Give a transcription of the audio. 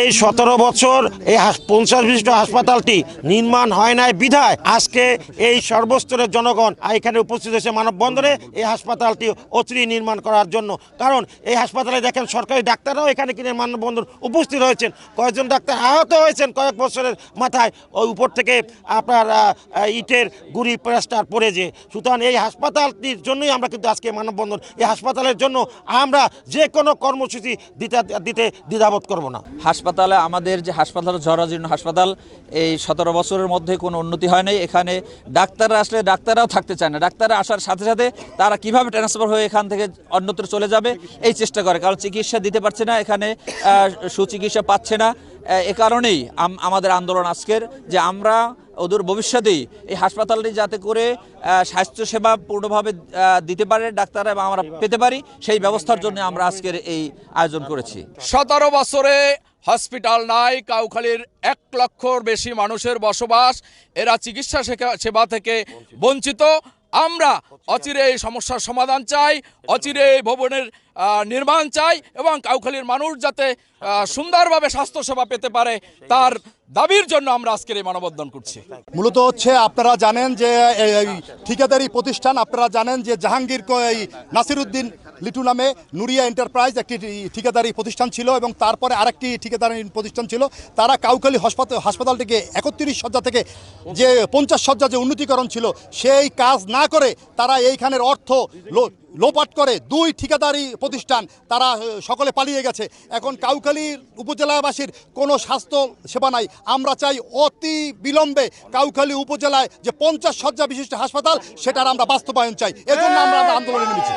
এই সতেরো বছর এই পঞ্চাশ বিশিষ্ট হাসপাতালটি নির্মাণ হয় নাই, বিধায় আজকে এই সর্বস্তরের জনগণ এখানে উপস্থিত হয়েছে মানববন্ধনে এই হাসপাতালটি অচিরে নির্মাণ করার জন্য। কারণ এই হাসপাতালে দেখেন সরকারি ডাক্তাররাও এখানে কিনে মানববন্ধন উপস্থিত হয়েছেন কয়েকজন ডাক্তার আহত হয়েছেন কয়েক বছরের মাথায়। ওই উপর থেকে আপনার ইটের গুড়ি প্লাস্টার পড়ে যে। সুতরাং এই হাসপাতালটির জন্যই আমরা কিন্তু আজকে মানববন্ধন, এই হাসপাতালের জন্য আমরা যে কোনো কর্মসূচি দিতে দিতে দ্বিধাবোধ করব না। হাসপাতালে আমাদের যে হাসপাতাল, জরাজীর্ণ হাসপাতাল, এই সতেরো বছরের মধ্যে কোনো উন্নতি হয় নাই। এখানে ডাক্তাররা আসলে ডাক্তাররাও থাকতে চায় না। ডাক্তাররা আসার সাথে সাথে তারা কীভাবে ট্রান্সফার হয়ে এখান থেকে অন্যত্র চলে যাবে, এই চেষ্টা করে। কারণ চিকিৎসা দিতে পারছে না, এখানে সুচিকিৎসা পাচ্ছে না। এ কারণেই আমাদের আন্দোলন আজকের যে আমরা ওদের ভবিষ্যতেই এই হাসপাতালটি যাতে করে স্বাস্থ্যসেবা পূর্ণভাবে দিতে পারে ডাক্তাররা এবং আমরা পেতে পারি, সেই ব্যবস্থার জন্য আমরা আজকের এই আয়োজন করেছি। সতেরো বছরে হসপিটাল নাই, কাউখালীর এক লক্ষর বেশি মানুষের বসবাস, এরা চিকিৎসা সেবা থেকে বঞ্চিত। আমরা অচিরে এই সমস্যার সমাধান চাই, অচিরে এই ভবনের নির্মাণ চাই এবং কাউখালীর মানুষ যাতে সুন্দরভাবে স্বাস্থ্যসেবা পেতে পারে, তার দাবির জন্য আমরা আজকের এই মানববন্ধন করছি। মূলত হচ্ছে আপনারা জানেন যে এই ঠিকাদারি প্রতিষ্ঠান, আপনারা জানেন যে জাহাঙ্গীর এই নাসিরুদ্দিন লিটু নামে নুরিয়া এন্টারপ্রাইজ একটি ঠিকাদারি প্রতিষ্ঠান ছিল এবং তারপরে আরেকটি ঠিকাদারি প্রতিষ্ঠান ছিল। তারা কাউখালী হাসপাতাল হাসপাতালটিকে একত্রিশ শয্যা থেকে যে পঞ্চাশ শয্যা যে উন্নতিকরণ ছিল, সেই কাজ না করে তারা এইখানের অর্থ লোপাট করে দুই ঠিকাদারি প্রতিষ্ঠান তারা সকলে পালিয়ে গেছে। এখন কাউখালী উপজেলাবাসীর কোনো স্বাস্থ্য সেবা নাই। আমরা চাই অতি বিলম্বে কাউখালী উপজেলায় যে পঞ্চাশ শয্যা বিশিষ্ট হাসপাতাল, সেটার আমরা বাস্তবায়ন চাই। এজন্য আমরা আন্দোলনে নেমেছি।